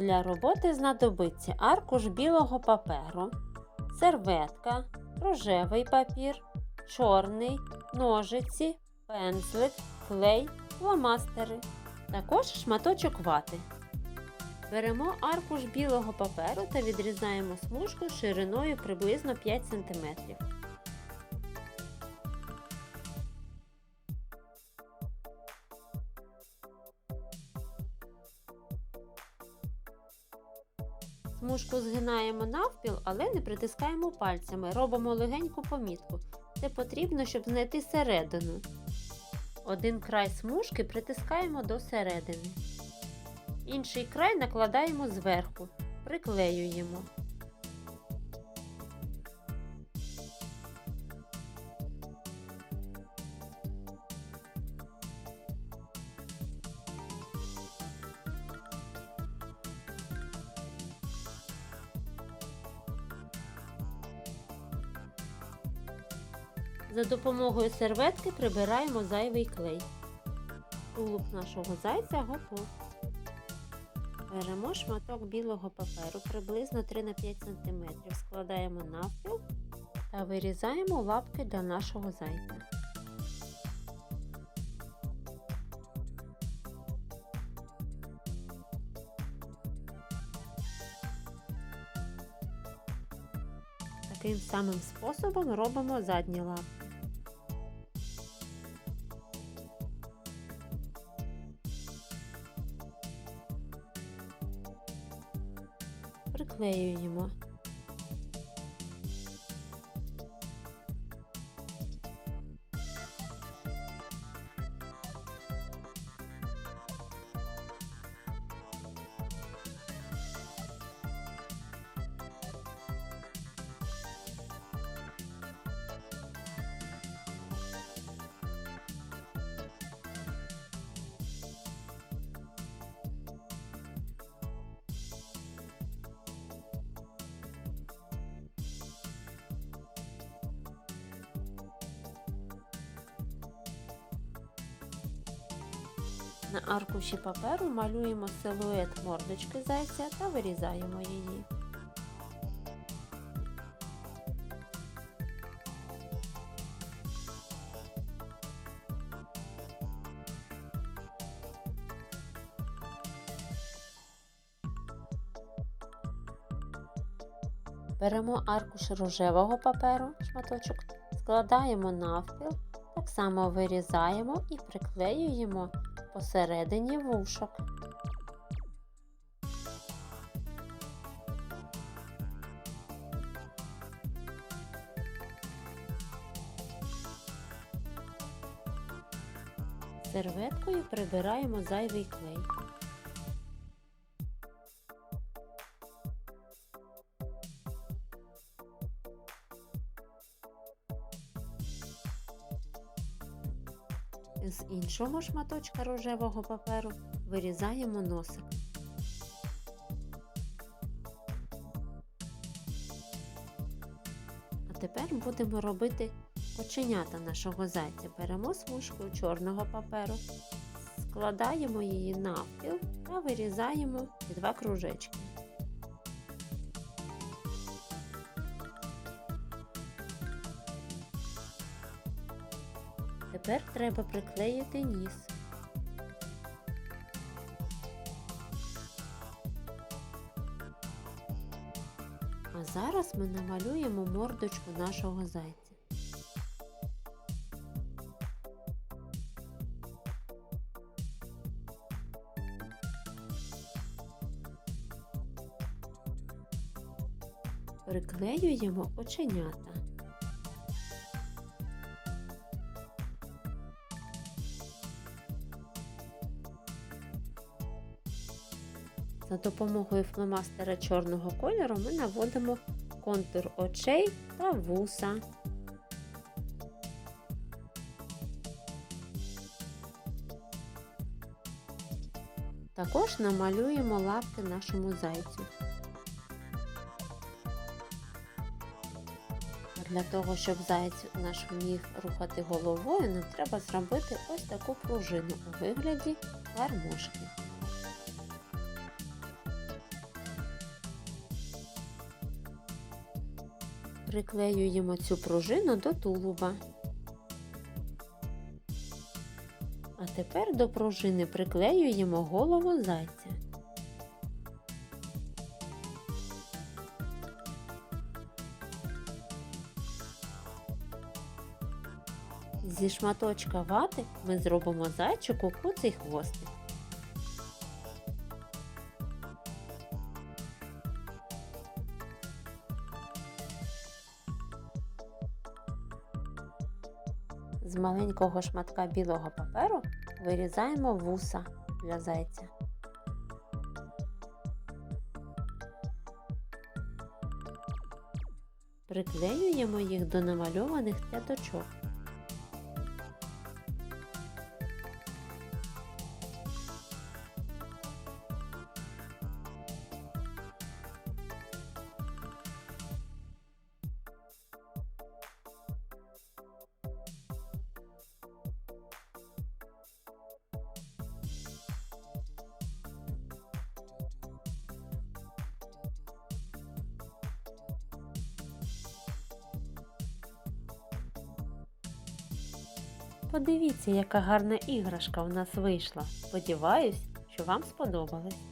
Для роботи знадобиться аркуш білого паперу, серветка, рожевий папір, чорний, ножиці, пензлик, клей, фломастери, також шматочок вати. Беремо аркуш білого паперу та відрізаємо смужку шириною приблизно 5 см. Смужку згинаємо навпіл, але не притискаємо пальцями. Робимо легеньку помітку. Це потрібно, щоб знайти середину. Один край смужки притискаємо до середини. Інший край накладаємо зверху, приклеюємо. За допомогою серветки прибираємо зайвий клей. Тулуб нашого зайця готов. Беремо шматок білого паперу приблизно 3 на 5 см, складаємо навпіл та вирізаємо лапки для нашого зайця. Таким самим способом робимо задні лапи. Приклеюємо. На аркуші паперу малюємо силует мордочки зайця та вирізаємо її. Беремо аркуш рожевого паперу, шматочок, складаємо навпіл, так само вирізаємо і приклеюємо посередині вушок. Серветкою прибираємо зайвий клей. З іншого шматочка рожевого паперу вирізаємо носик. А тепер будемо робити оченята нашого зайця. Беремо смужку чорного паперу, складаємо її навпіл та вирізаємо два кружечки. Тепер треба приклеїти ніс. А зараз ми намалюємо мордочку нашого зайця. Приклеюємо оченята. За допомогою фломастера чорного кольору ми наводимо контур очей та вуса. Також намалюємо лапки нашому зайцю. Для того, щоб заєць наш міг рухати головою, нам треба зробити ось таку пружину у вигляді гармошки. Приклеюємо цю пружину до тулуба. А тепер до пружини приклеюємо голову зайця. Зі шматочка вати ми зробимо зайчику куций хвостик. З маленького шматка білого паперу вирізаємо вуса для зайця. Приклеюємо їх до намальованих цяточок. Подивіться, яка гарна іграшка в нас вийшла. Сподіваюсь, що вам сподобалось.